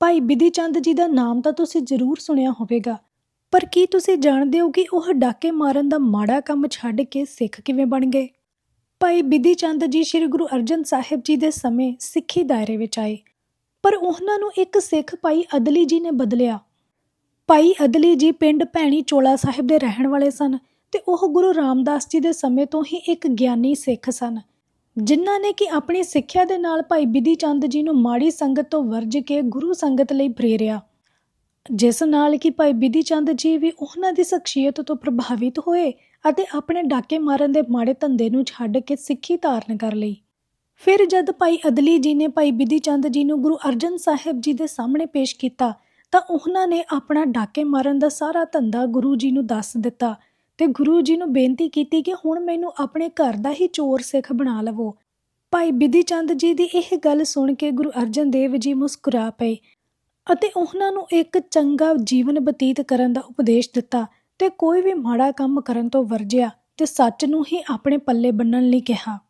ਭਾਈ ਬਿਧੀ ਚੰਦ ਜੀ ਦਾ ਨਾਮ ਤਾਂ ਤੁਸੀਂ ਜ਼ਰੂਰ ਸੁਣਿਆ ਹੋਵੇਗਾ। ਪਰ ਕੀ ਤੁਸੀਂ ਜਾਣਦੇ ਹੋ ਕਿ ਉਹ ਡਾਕੇ ਮਾਰਨ ਦਾ ਮਾੜਾ ਕੰਮ ਛੱਡ ਕੇ ਸਿੱਖ ਕਿਵੇਂ ਬਣ ਗਏ? ਭਾਈ ਬਿਧੀ ਚੰਦ ਜੀ ਸ੍ਰੀ ਗੁਰੂ ਅਰਜਨ ਸਾਹਿਬ ਜੀ ਦੇ ਸਮੇਂ ਸਿੱਖੀ ਦਾਇਰੇ ਵਿੱਚ ਆਏ। ਪਰ ਉਹਨਾਂ ਨੂੰ ਇੱਕ ਸਿੱਖ ਭਾਈ ਅਦਲੀ ਜੀ ਨੇ ਬਦਲਿਆ। ਭਾਈ ਅਦਲੀ ਜੀ ਪਿੰਡ ਭੈਣੀ ਚੋਲਾ ਸਾਹਿਬ ਦੇ ਰਹਿਣ ਵਾਲੇ ਸਨ ਤੇ ਉਹ ਗੁਰੂ ਰਾਮਦਾਸ ਜੀ ਦੇ ਸਮੇਂ ਤੋਂ ਹੀ ਇੱਕ ਗਿਆਨੀ ਸਿੱਖ ਸਨ। ਜਿਨ੍ਹਾਂ ਨੇ ਕਿ ਆਪਣੀ ਸਿੱਖਿਆ ਦੇ ਨਾਲ ਭਾਈ ਬਿਧੀ ਚੰਦ ਜੀ ਨੂੰ ਮਾੜੀ ਸੰਗਤ ਤੋਂ ਵਰਜ ਕੇ ਗੁਰੂ ਸੰਗਤ ਲਈ ਪ੍ਰੇਰਿਆ। ਜਿਸ ਨਾਲ ਕਿ ਭਾਈ ਬਿਧੀ ਚੰਦ ਜੀ ਵੀ ਉਹਨਾਂ ਦੀ ਸ਼ਖਸੀਅਤ ਤੋਂ ਪ੍ਰਭਾਵਿਤ ਹੋਏ ਅਤੇ ਆਪਣੇ ਡਾਕੇ ਮਾਰਨ ਦੇ ਮਾੜੇ ਧੰਦੇ ਨੂੰ ਛੱਡ ਕੇ ਸਿੱਖੀ ਧਾਰਨ ਕਰ ਲਈ। ਫਿਰ ਜਦ ਭਾਈ ਅਦਲੀ ਜੀ ਨੇ ਭਾਈ ਬਿਧੀ ਚੰਦ ਜੀ ਨੂੰ ਗੁਰੂ ਅਰਜਨ ਸਾਹਿਬ ਜੀ ਦੇ ਸਾਹਮਣੇ ਪੇਸ਼ ਕੀਤਾ ਤਾਂ ਉਹਨਾਂ ਨੇ ਆਪਣਾ ਡਾਕੇ ਮਾਰਨ ਦਾ ਸਾਰਾ ਧੰਦਾ ਗੁਰੂ ਜੀ ਨੂੰ ਦੱਸ ਦਿੱਤਾ ਤੇ ਗੁਰੂ ਜੀ ਨੂੰ ਬੇਨਤੀ ਕੀਤੀ ਕਿ ਹੁਣ ਮੈਨੂੰ ਆਪਣੇ ਘਰ ਦਾ ਹੀ ਚੋਰ ਸਿੱਖ ਬਣਾ ਲਵੋ। ਭਾਈ ਬਿਧੀ ਚੰਦ ਜੀ ਦੀ ਇਹ ਗੱਲ ਸੁਣ ਕੇ ਗੁਰੂ ਅਰਜਨ ਦੇਵ ਜੀ ਮੁਸਕਰਾ ਪਏ ਅਤੇ ਉਹਨਾਂ ਨੂੰ ਇੱਕ ਚੰਗਾ ਜੀਵਨ ਬਤੀਤ ਕਰਨ ਦਾ ਉਪਦੇਸ਼ ਦਿੱਤਾ ਤੇ ਕੋਈ ਵੀ ਮਾੜਾ ਕੰਮ ਕਰਨ ਤੋਂ ਵਰਜਿਆ ਤੇ ਸੱਚ ਨੂੰ ਹੀ ਆਪਣੇ ਪੱਲੇ ਬੰਨਣ ਲਈ ਕਿਹਾ।